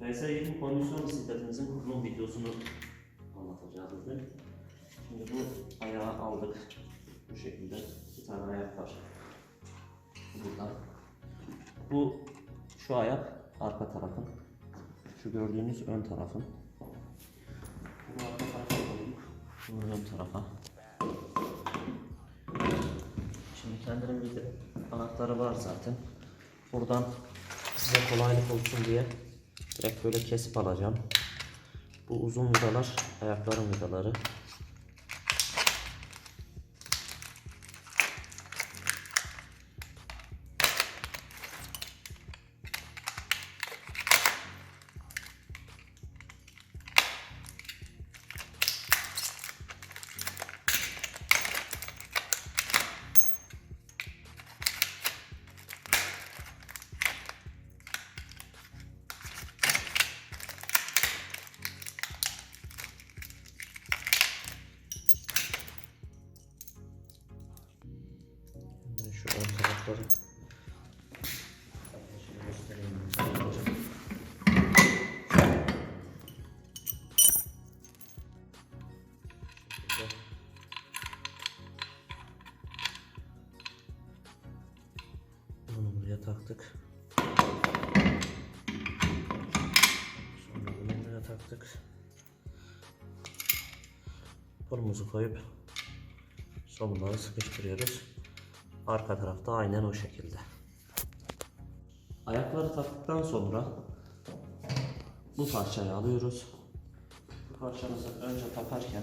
PS20 kondisyon bisikletimizin kurulum videosunu anlatacağız bugün. Şimdi bu ayağı aldık. Bu şekilde bir tane ayak var. Burada. Bu şu ayak arka tarafın. Şu gördüğünüz ön tarafın. Bunu arka tarafa koyduk. Bunu ön tarafa. Şimdi kendinin bir de anahtarı var zaten. Buradan size kolaylık olsun diye direkt böyle kesip alacağım. Bu uzun vidalar ayakların vidaları. Kolumuzu koyup somunları sıkıştırıyoruz. Arka tarafta aynen o şekilde. Ayakları taktıktan sonra bu parçayı alıyoruz. Bu parçamızı önce takarken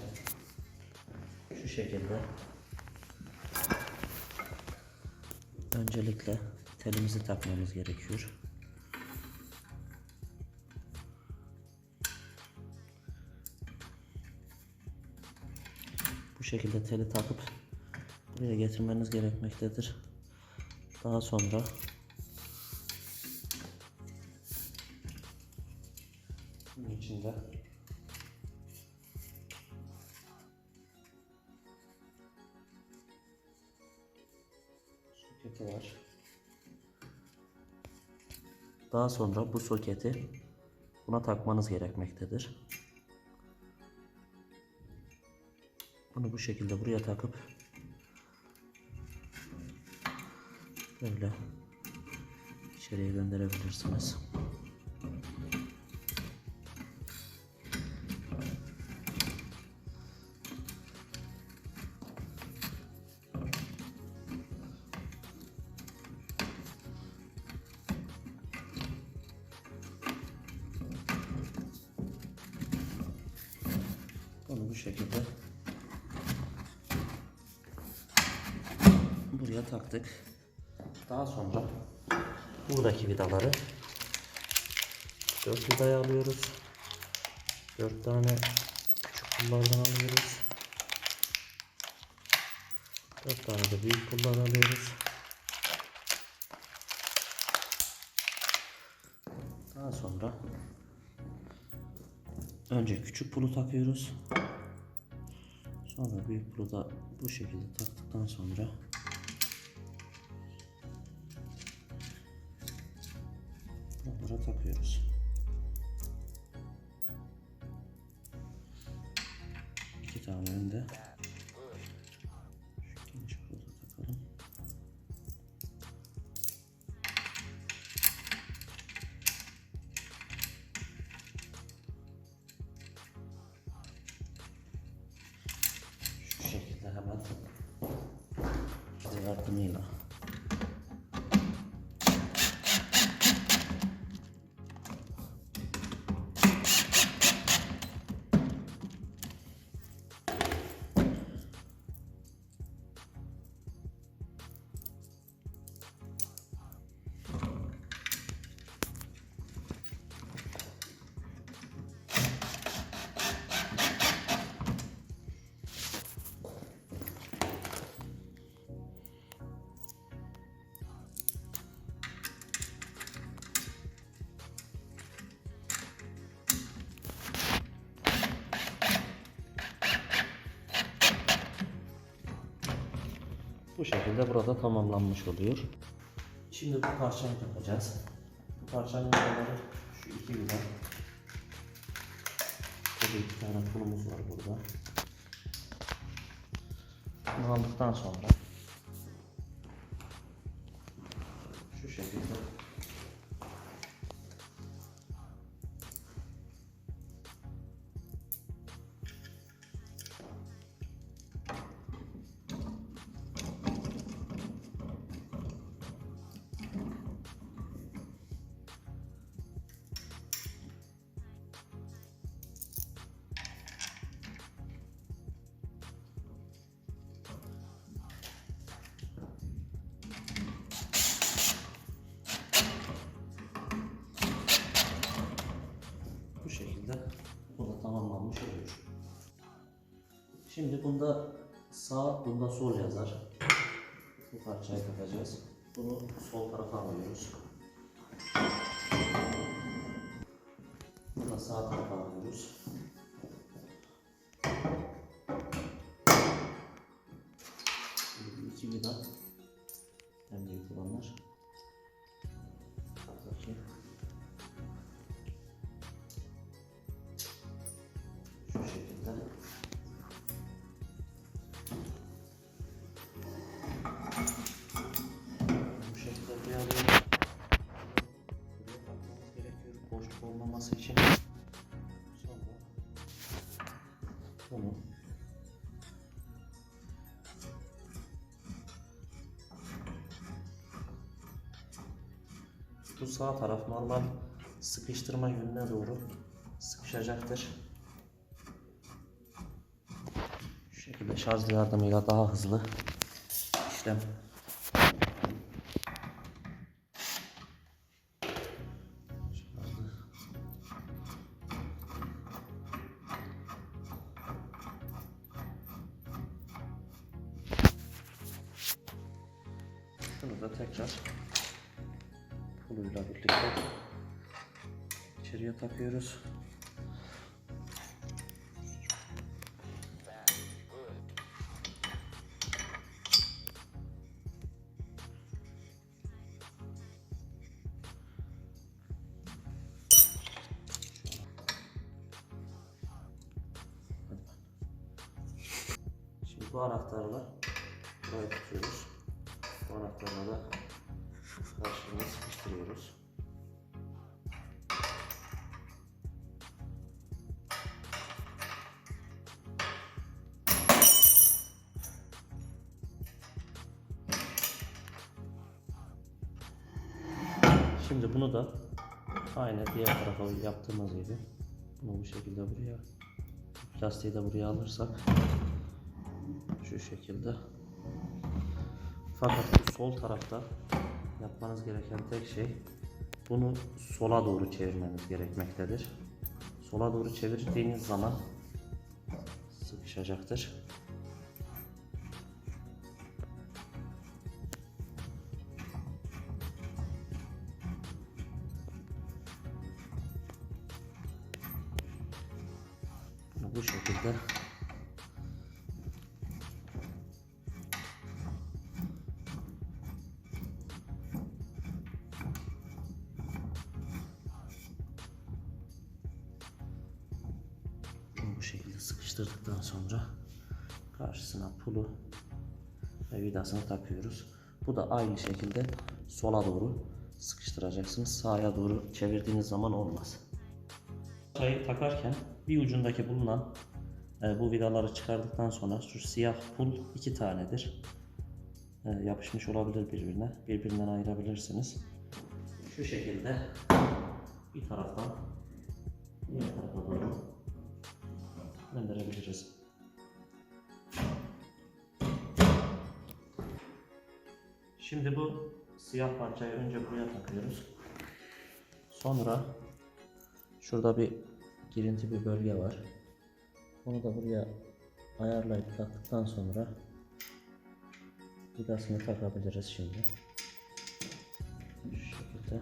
şu şekilde öncelikle telimizi takmamız gerekiyor. Şekilde teli takıp buraya getirmeniz gerekmektedir. Daha sonra bunun içinde soketi var. Daha sonra bu soketi buna takmanız gerekmektedir. Bunu bu şekilde buraya takıp böyle içeriye gönderebilirsiniz. Bunu bu şekilde buraya taktık. Daha sonra buradaki vidaları dört vidayı alıyoruz. Dört tane küçük pullardan alıyoruz. Dört tane de büyük pullar alıyoruz. Daha sonra önce küçük pulu takıyoruz. Sonra büyük pulu da bu şekilde taktıktan sonra Bunlara takıyoruz. İki tane önde. Şu şekilde hemen yardımıyla şekilde burada tamamlanmış oluyor. Şimdi bu parçayı yapacağız. Bu parçanın yuvaları şu iki yuva. Tabii iki tane pulumuz var burada. Bunu aldıktan sonra şu şekilde Şimdi bunda sağ, bunda sol yazar. Bu parçayı takacağız. Bunu sol tarafa alıyoruz. Bunu sağ tarafa alıyoruz. İki vida en büyük olanlar. Bunu Bu sağ taraf normal sıkıştırma yönüne doğru sıkışacaktır. Şu şekilde şarj yardımıyla daha hızlı işlem Şunu da tekrar puluyla birlikte içeriye takıyoruz. Şimdi bu anahtarla burayı tutuyoruz. Anahtarla da karşılığını sıkıştırıyoruz. Şimdi bunu da aynı diğer tarafa yaptığımız gibi bunu bu şekilde buraya plastiği de buraya alırsak şu şekilde fakat bu sol tarafta yapmanız gereken tek şey bunu sola doğru çevirmeniz gerekmektedir. Sola doğru çevirdiğiniz zaman sıkışacaktır. Sıkıştırdıktan sonra karşısına pulu ve vidasını takıyoruz. Bu da aynı şekilde sola doğru sıkıştıracaksınız. Sağa doğru çevirdiğiniz zaman olmaz. Çayı takarken bir ucundaki bulunan e, bu vidaları çıkardıktan sonra şu siyah pul iki tanedir. E, yapışmış olabilir birbirine. Birbirinden ayırabilirsiniz. Şu şekilde bir taraftan diğer tarafa doğru gönderebiliriz. Şimdi bu siyah parçayı önce buraya takıyoruz. Sonra şurada bir girinti bir bölge var. Onu da buraya ayarlayıp taktıktan sonra vidasını takabiliriz şimdi. Şu şekilde.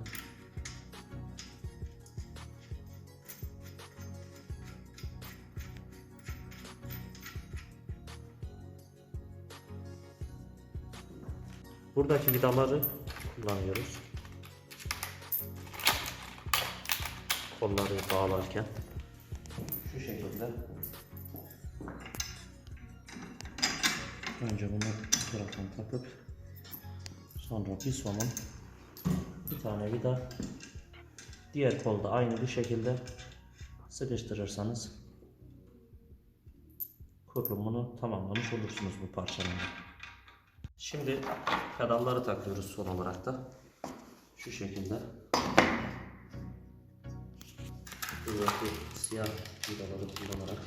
Buradaki vidaları kullanıyoruz. Kolları bağlarken. Şu şekilde önce bunu bu taraftan takıp sonra bir somun bir tane vida diğer kolda aynı bu şekilde sıkıştırırsanız kurulumunu tamamlamış olursunuz bu parçanın. Şimdi pedalları takıyoruz son olarak da. Şu şekilde. Buradaki siyah vidaları kullanarak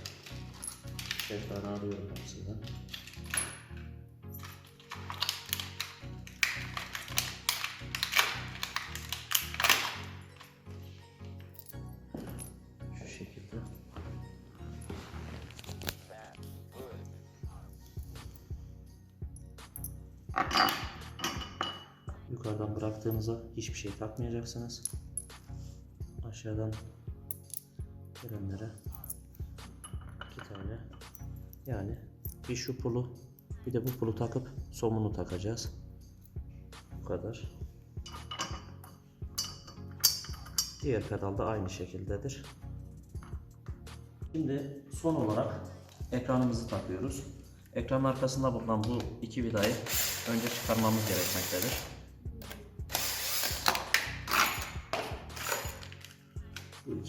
tekrar alıyorum hepsinden. Bıraktığınızda hiçbir şey takmayacaksınız. Aşağıdan gelenlere iki tane yani bir şu pulu bir de bu pulu takıp somunu takacağız. Bu kadar. Diğer pedal da aynı şekildedir. Şimdi son olarak ekranımızı takıyoruz. Ekranın arkasında bulunan bu iki vidayı önce çıkarmamız gerekmektedir.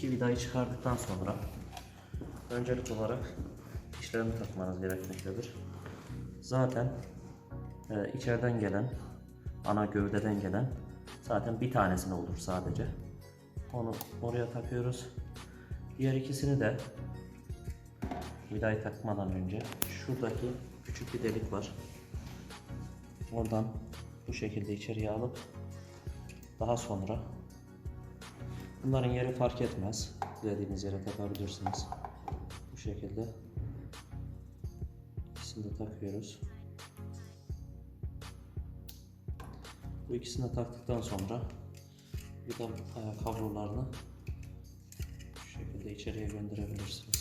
İki vidayı çıkardıktan sonra öncelik olarak işlerini takmanız gerekmektedir. Zaten e, içeriden gelen, ana gövdeden gelen zaten bir tanesini olur sadece. Onu oraya takıyoruz. Diğer ikisini de vidayı takmadan önce şuradaki küçük bir delik var. Oradan bu şekilde içeriye alıp daha sonra bunların yeri fark etmez. Dilediğiniz yere takabilirsiniz. Bu şekilde ikisini de takıyoruz. Bu ikisini de taktıktan sonra vida e, kablolarını şu şekilde içeriye gönderebilirsiniz.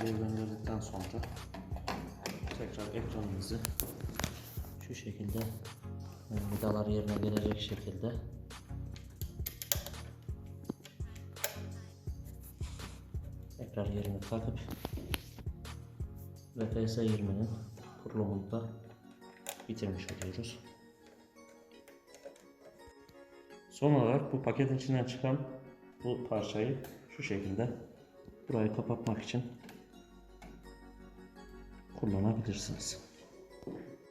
İçeriye gönderdikten sonra tekrar ekranımızı şu şekilde vidalar yerine gelecek şekilde tekrar yerine takıp VTS 20'nin kurulumunu da bitirmiş oluyoruz. Son olarak bu paketin içinden çıkan bu parçayı şu şekilde burayı kapatmak için kullanabilirsiniz.